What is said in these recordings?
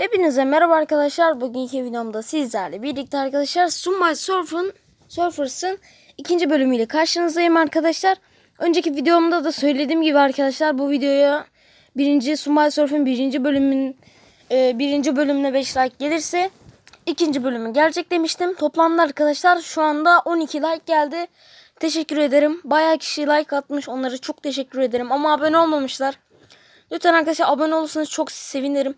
Hepinize merhaba arkadaşlar. Bugünkü videomda sizlerle birlikte arkadaşlar Sunby Surf'ın Surfers'ın ikinci bölümüyle karşınızdayım arkadaşlar. Önceki videomda da söylediğim gibi arkadaşlar bu videoya birinci Sunby Surf'ın birinci bölümün e, birinci bölümüne 5 like gelirse ikinci bölümü gelecek demiştim. Toplamda arkadaşlar şu anda 12 like geldi. Teşekkür ederim. Bayağı kişi like atmış. Onlara çok teşekkür ederim. Ama abone olmamışlar. Lütfen arkadaşlar abone olursanız çok sevinirim.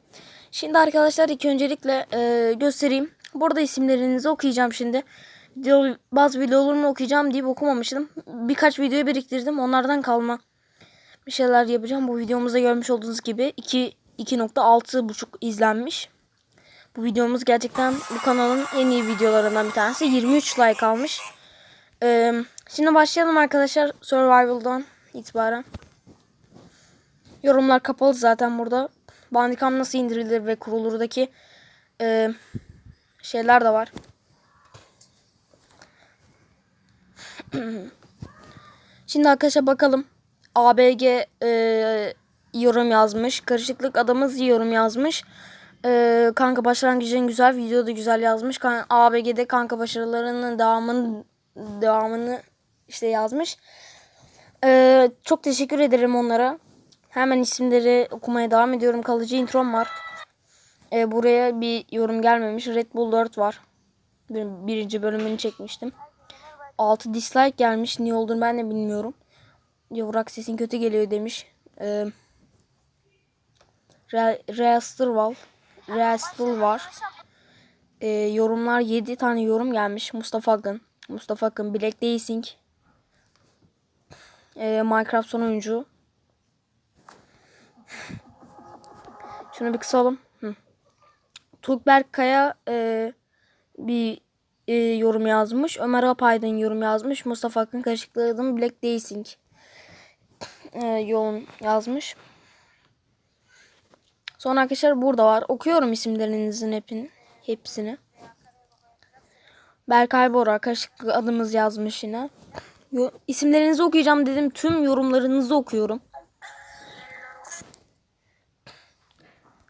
Şimdi arkadaşlar ilk öncelikle e, göstereyim. Burada isimlerinizi okuyacağım şimdi. Video, bazı videolarını okuyacağım deyip okumamıştım. Birkaç video biriktirdim. Onlardan kalma bir şeyler yapacağım. Bu videomuzda görmüş olduğunuz gibi 2 2.6 buçuk izlenmiş. Bu videomuz gerçekten bu kanalın en iyi videolarından bir tanesi. 23 like almış. E, şimdi başlayalım arkadaşlar Survival'dan itibaren. Yorumlar kapalı zaten burada. Bandicam nasıl indirilir ve kurulurdaki e, şeyler de var. Şimdi arkadaşlar bakalım. ABG e, yorum yazmış. Karışıklık adamız yorum yazmış. E, kanka başlangıcın güzel. Video da güzel yazmış. Kan ABG'de kanka başarılarının devamını devamını işte yazmış. E, çok teşekkür ederim onlara. Hemen isimleri okumaya devam ediyorum. Kalıcı introm var. Ee, buraya bir yorum gelmemiş. Red Bull 4 var. Bir, birinci bölümünü çekmiştim. 6 dislike gelmiş. Niye olduğunu ben de bilmiyorum. Yavrak sesin kötü geliyor demiş. Ee, Re- Reasturval. Reastul var. Ee, yorumlar 7 tane yorum gelmiş. Mustafa Akın. Mustafa Akın. Black Dacing. Ee, Minecraft son oyuncu. Şunu bir kısalım. Hı. Tukberk Kaya e, bir e, yorum yazmış. Ömer Apaydın yorum yazmış. Mustafa Akın karışıklığının Black Dacing e, yoğun yazmış. Sonra arkadaşlar burada var. Okuyorum isimlerinizin hepini, hepsini. Berkay Bora karışıklık adımız yazmış yine. Yo, isimlerinizi okuyacağım dedim. Tüm yorumlarınızı okuyorum.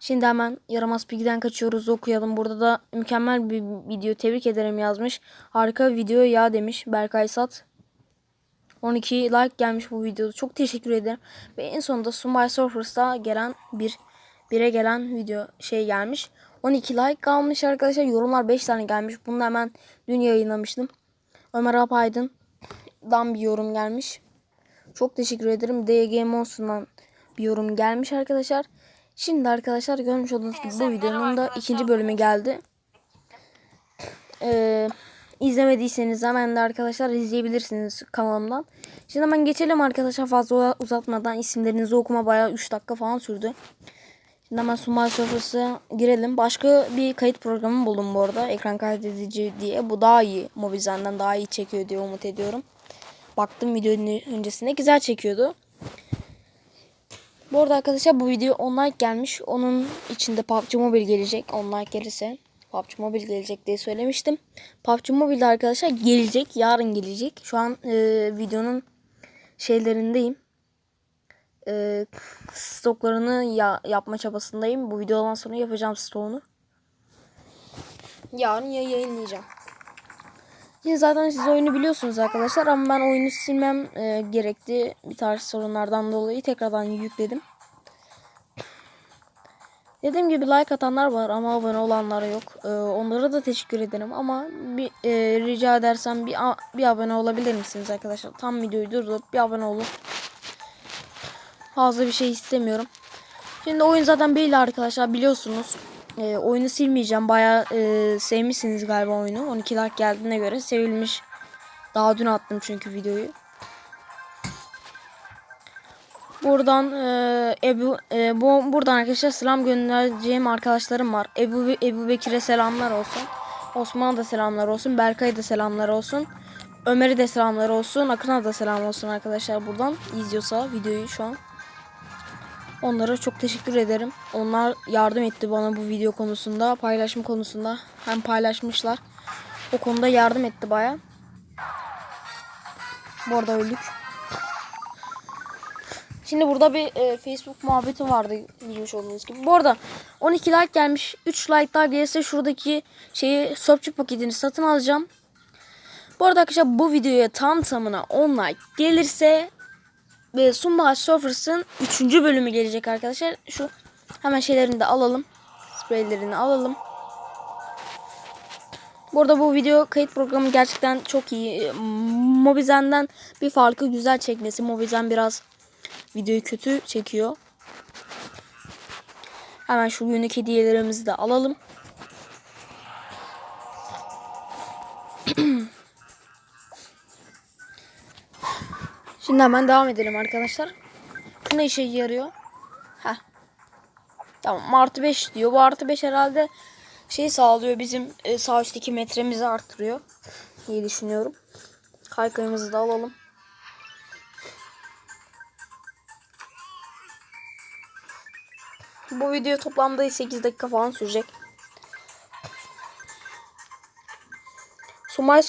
Şimdi hemen yaramaz bilgiden kaçıyoruz okuyalım. Burada da mükemmel bir video tebrik ederim yazmış. Harika video ya demiş Berkay Sat. 12 like gelmiş bu videoda. Çok teşekkür ederim. Ve en sonunda Sunby Surfers'ta gelen bir bire gelen video şey gelmiş. 12 like kalmış arkadaşlar. Yorumlar 5 tane gelmiş. Bunu da hemen dün yayınlamıştım. Ömer Apaydın'dan bir yorum gelmiş. Çok teşekkür ederim. DG Monster'dan bir yorum gelmiş arkadaşlar. Şimdi arkadaşlar görmüş olduğunuz gibi bu videonun da ikinci bölümü geldi. Ee, izlemediyseniz hemen de arkadaşlar izleyebilirsiniz kanalımdan. Şimdi hemen geçelim arkadaşlar fazla uzatmadan isimlerinizi okuma bayağı 3 dakika falan sürdü. Şimdi hemen Sumal Surfers'a girelim. Başka bir kayıt programı buldum bu arada. Ekran kaydedici diye. Bu daha iyi. Mobizen'den daha iyi çekiyor diye umut ediyorum. Baktım videonun öncesinde güzel çekiyordu. Bu arada arkadaşlar bu video online gelmiş. Onun içinde PUBG Mobile gelecek. Online gelirse PUBG Mobile gelecek diye söylemiştim. PUBG Mobile arkadaşlar gelecek. Yarın gelecek. Şu an e, videonun şeylerindeyim. E, stoklarını ya, yapma çabasındayım. Bu videodan sonra yapacağım stoğunu. Yarın ya yayınlayacağım. Şimdi zaten siz oyunu biliyorsunuz arkadaşlar ama ben oyunu silmem e, gerekti. Bir tarz sorunlardan dolayı tekrardan yükledim. Dediğim gibi like atanlar var ama abone olanlara yok. E, onlara da teşekkür ederim ama bir e, rica edersem bir bir abone olabilir misiniz arkadaşlar? Tam videoyu durdurup bir abone olun. Fazla bir şey istemiyorum. Şimdi oyun zaten belli arkadaşlar biliyorsunuz. E, oyunu silmeyeceğim. Bayağı e, sevmişsiniz galiba oyunu. 12 like geldiğine göre sevilmiş. Daha dün attım çünkü videoyu. Buradan e, Ebu e, bu buradan arkadaşlar selam göndereceğim arkadaşlarım var. Ebu Ebu Bekir'e selamlar olsun. Osman'a da selamlar olsun. Berkay'a da selamlar olsun. Ömer'e de selamlar olsun. Akın'a da selam olsun arkadaşlar buradan izliyorsa videoyu şu an. Onlara çok teşekkür ederim. Onlar yardım etti bana bu video konusunda, paylaşım konusunda. Hem paylaşmışlar. O konuda yardım etti baya. Bu arada öldük. Şimdi burada bir e, Facebook muhabbeti vardı bilmiş olduğunuz gibi. Bu arada 12 like gelmiş. 3 like daha gelirse şuradaki şeyi Sörpçü paketini satın alacağım. Bu arada arkadaşlar bu videoya tam tamına 10 like gelirse ve Sunbahar Surfers'ın 3. bölümü gelecek arkadaşlar. Şu hemen şeylerini de alalım. Spreylerini alalım. Bu arada bu video kayıt programı gerçekten çok iyi. Mobizen'den bir farkı güzel çekmesi. Mobizen biraz videoyu kötü çekiyor. Hemen şu günlük hediyelerimizi de alalım. Şimdi hemen devam edelim arkadaşlar. Bu ne işe yarıyor? Heh. Tamam artı 5 diyor. Bu artı 5 herhalde şey sağlıyor bizim e, sağ üstteki metremizi arttırıyor diye düşünüyorum. Kaykayımızı da alalım. Bu video toplamda 8 dakika falan sürecek. Sumay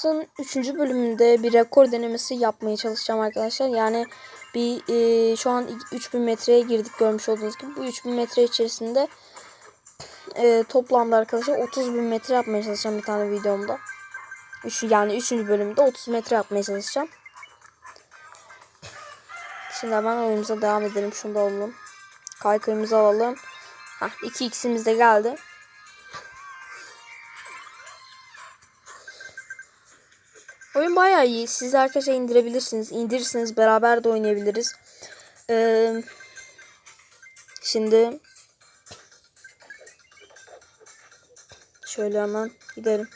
Surfers'ın 3. bölümünde bir rekor denemesi yapmaya çalışacağım arkadaşlar. Yani bir e, şu an 3000 metreye girdik görmüş olduğunuz gibi. Bu 3000 metre içerisinde e, toplamda arkadaşlar 30 bin metre yapmaya çalışacağım bir tane videomda. Üç, yani 3. bölümde 30 metre yapmaya çalışacağım. Şimdi hemen oyunumuza devam edelim. Şunu da alalım. Kaykayımızı alalım. Hah 2x'imiz de geldi. Oyun bayağı iyi. Siz arkadaşlar indirebilirsiniz. İndirirsiniz. Beraber de oynayabiliriz. Ee, şimdi şöyle hemen gidelim.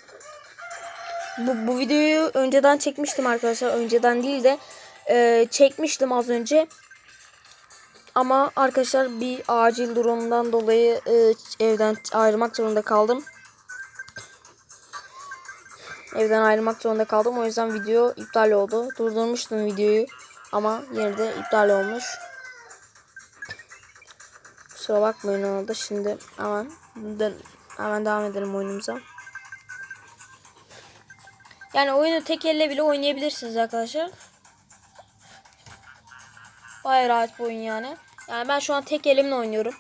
Bu, bu videoyu önceden çekmiştim arkadaşlar. Önceden değil de e, çekmiştim az önce. Ama arkadaşlar bir acil durumdan dolayı e, evden ayrılmak zorunda kaldım. Evden ayrılmak zorunda kaldım. O yüzden video iptal oldu. Durdurmuştum videoyu. Ama yine de iptal olmuş. Kusura bakmayın orada. Şimdi hemen hemen devam edelim oyunumuza. Yani oyunu tek elle bile oynayabilirsiniz arkadaşlar. Bayağı rahat bir oyun yani. Yani ben şu an tek elimle oynuyorum.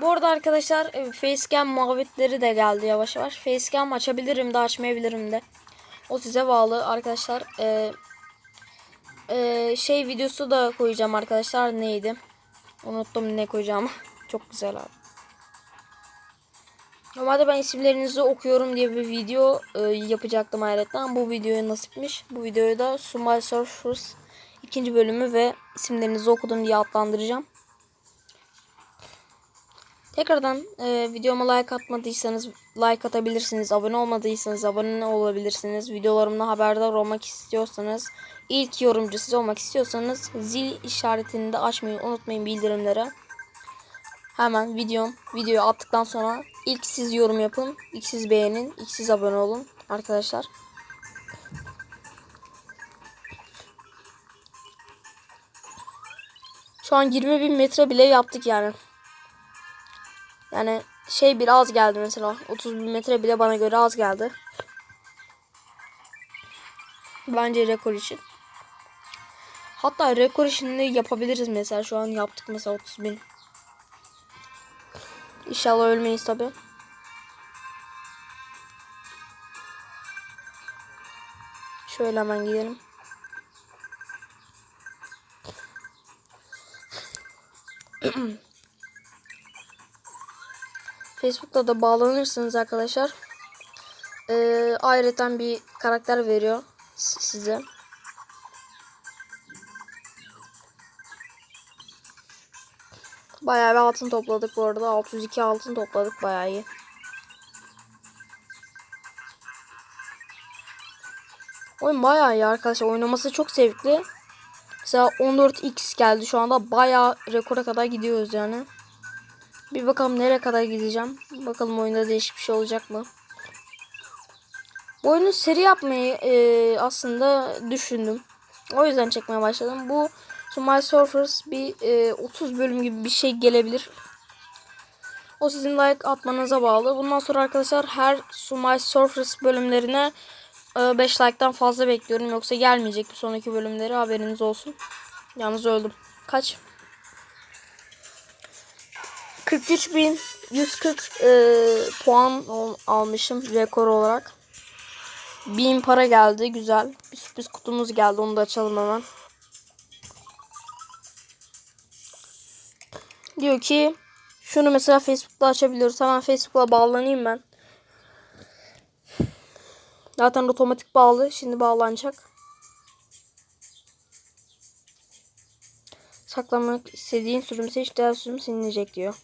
Bu arada arkadaşlar e, facecam muhabbetleri de geldi yavaş yavaş. Facecam açabilirim de açmayabilirim de. O size bağlı arkadaşlar. Ee, e, şey videosu da koyacağım arkadaşlar. Neydi? Unuttum ne koyacağım. Çok güzel abi. Normalde ben isimlerinizi okuyorum diye bir video e, yapacaktım hayretten. Bu videoya nasipmiş. Bu videoyu da Sumal Surfers ikinci bölümü ve isimlerinizi okudum diye adlandıracağım. Tekrardan e, videoma like atmadıysanız like atabilirsiniz. Abone olmadıysanız abone olabilirsiniz. Videolarımdan haberdar olmak istiyorsanız ilk yorumcu siz olmak istiyorsanız zil işaretini de açmayı unutmayın bildirimlere. Hemen videom videoyu attıktan sonra ilk siz yorum yapın, ilk siz beğenin, ilk siz abone olun arkadaşlar. Şu an 20 bin metre bile yaptık yani. Yani şey biraz geldi mesela. 30 bin metre bile bana göre az geldi. Bence rekor için. Hatta rekor işini yapabiliriz mesela. Şu an yaptık mesela 30 bin. İnşallah ölmeyiz tabi. Şöyle hemen gidelim. Facebook'ta da bağlanırsınız arkadaşlar. Ee, ayrıca bir karakter veriyor size. Bayağı bir altın topladık bu arada. 602 altın topladık bayağı iyi. Oyun bayağı iyi arkadaşlar. Oynaması çok zevkli. Mesela 14x geldi şu anda. Bayağı rekora kadar gidiyoruz yani. Bir bakalım nereye kadar gideceğim. Bakalım oyunda değişik bir şey olacak mı? Bu oyunu seri yapmayı e, aslında düşündüm. O yüzden çekmeye başladım. Bu Smile Surfers bir e, 30 bölüm gibi bir şey gelebilir. O sizin like atmanıza bağlı. Bundan sonra arkadaşlar her Smile Surfers bölümlerine 5 e, like'tan fazla bekliyorum. Yoksa gelmeyecek bir sonraki bölümleri haberiniz olsun. Yalnız öldüm. kaç 43.140 e, puan almışım rekor olarak. 1000 para geldi güzel. Bir sürpriz kutumuz geldi onu da açalım hemen. Diyor ki şunu mesela Facebook'ta açabiliyoruz. Hemen Facebook'la bağlanayım ben. Zaten otomatik bağlı. Şimdi bağlanacak. Saklamak istediğin sürüm seç. Diğer sürüm silinecek diyor.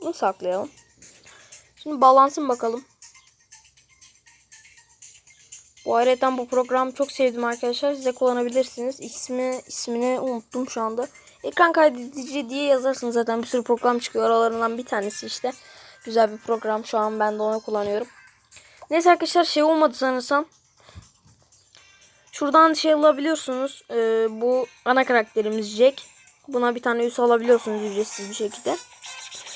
Bunu saklayalım. Şimdi bağlansın bakalım. Bu ayrıca bu programı çok sevdim arkadaşlar. Size kullanabilirsiniz. İsmi ismini unuttum şu anda. Ekran kaydedici diye yazarsınız zaten bir sürü program çıkıyor. Aralarından bir tanesi işte. Güzel bir program. Şu an ben de onu kullanıyorum. Neyse arkadaşlar şey olmadı sanırsam. Şuradan şey alabiliyorsunuz. Ee, bu ana karakterimiz Jack. Buna bir tane üs alabiliyorsunuz ücretsiz bir şekilde.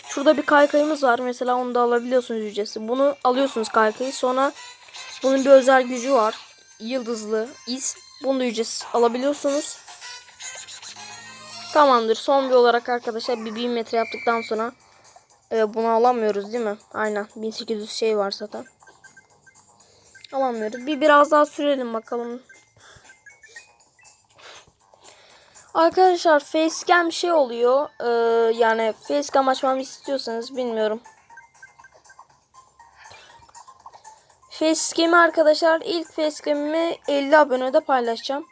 Şurada bir kaykayımız var. Mesela onu da alabiliyorsunuz ücretsiz. Bunu alıyorsunuz kaykayı. Sonra bunun bir özel gücü var. Yıldızlı iz. Bunu da ücretsiz alabiliyorsunuz. Tamamdır. Son bir olarak arkadaşlar bir 1000 metre yaptıktan sonra e, bunu alamıyoruz değil mi? Aynen. 1800 şey var zaten. Alamıyoruz. Bir biraz daha sürelim bakalım. Arkadaşlar facecam şey oluyor. Ee, yani facecam açmamı istiyorsanız bilmiyorum. Facecam'i arkadaşlar ilk facecam'imi 50 abonede paylaşacağım.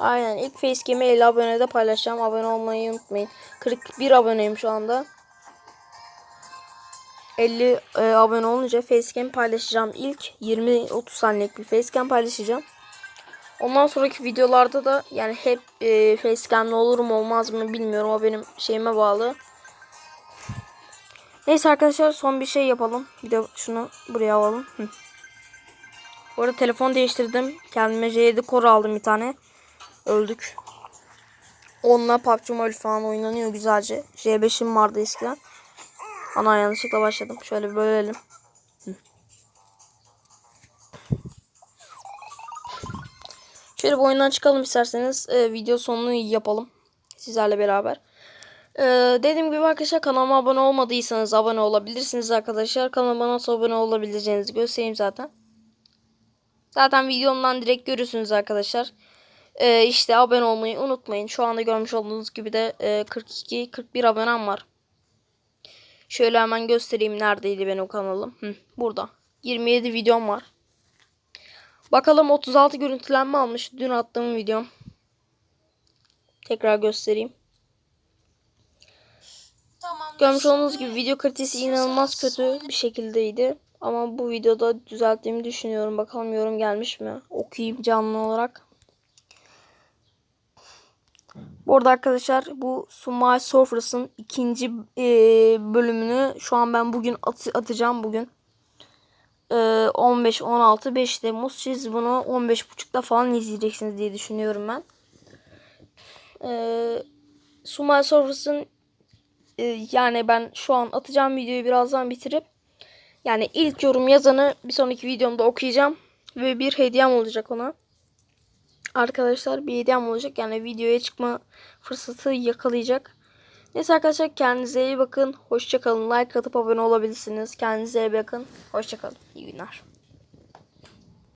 Aynen ilk facecam'i 50 abonede paylaşacağım. Abone olmayı unutmayın. 41 aboneyim şu anda. 50 e, abone olunca facecam paylaşacağım. İlk 20-30 saniyelik bir facecam paylaşacağım. Ondan sonraki videolarda da yani hep e, facecam'le olur mu olmaz mı bilmiyorum. O benim şeyime bağlı. Neyse arkadaşlar son bir şey yapalım. Bir de şunu buraya alalım. Hı. Bu arada telefon değiştirdim. Kendime J7 Core aldım bir tane. Öldük. Onunla PUBG Mobile falan oynanıyor güzelce. J5'im vardı eskiden. Ana yanlışlıkla başladım. Şöyle bölelim. Bir oyundan çıkalım isterseniz. Ee, video sonunu yapalım. Sizlerle beraber. Ee, dediğim gibi arkadaşlar kanalıma abone olmadıysanız abone olabilirsiniz arkadaşlar. Kanalıma nasıl abone olabileceğinizi göstereyim zaten. Zaten videomdan direkt görürsünüz arkadaşlar. Ee, işte abone olmayı unutmayın. Şu anda görmüş olduğunuz gibi de e, 42-41 abonem var. Şöyle hemen göstereyim neredeydi benim kanalım. Hı, burada. 27 videom var. Bakalım 36 görüntülenme almış. Dün attığım videom. Tekrar göstereyim. Görmüş olduğunuz gibi video kalitesi inanılmaz kötü bir şekildeydi. Ama bu videoda düzelttiğimi düşünüyorum. Bakalım yorum gelmiş mi? Okuyayım canlı olarak. Bu arada arkadaşlar bu Sumal Surfers'ın ikinci e, bölümünü şu an ben bugün at atacağım bugün. E, 15-16 5 Temmuz siz bunu 15.30'da falan izleyeceksiniz diye düşünüyorum ben. E, Sumal Surfers'ın e, yani ben şu an atacağım videoyu birazdan bitirip yani ilk yorum yazanı bir sonraki videomda okuyacağım ve bir hediyem olacak ona. Arkadaşlar bir hediyem olacak yani videoya çıkma fırsatı yakalayacak. Neyse arkadaşlar kendinize iyi bakın. Hoşçakalın. Like atıp abone olabilirsiniz. Kendinize iyi bakın. Hoşçakalın. İyi günler.